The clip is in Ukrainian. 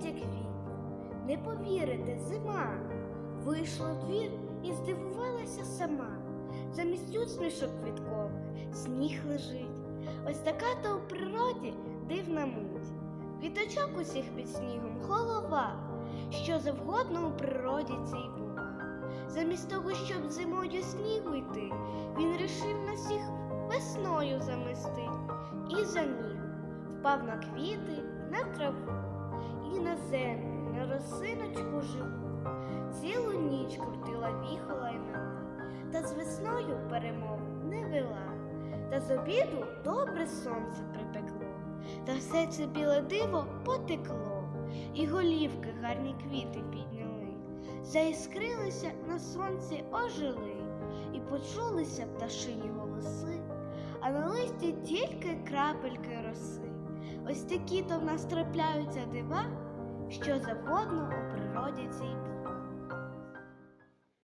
квітів. Не повірите, зима. Вийшла в двір і здивувалася сама. Замість усмішок квіткових сніг лежить. Ось така то у природі дивна муть. Квіточок усіх під снігом голова, що завгодно у природі цій була. Замість того, щоб зимою снігу йти, він рішив нас всіх весною замести і заміг. Впав на квіти, на траву на землю, на росиночку живу. Цілу ніч крутила віхола й мила, та з весною перемову не вела. Та з обіду добре сонце припекло, та все це біле диво потекло, і голівки гарні квіти підняли, заіскрилися на сонці ожили, і почулися пташині голоси, а на листі тільки крапельки роси. Ось такі то в нас трапляються дива, що завгодно у природі цій.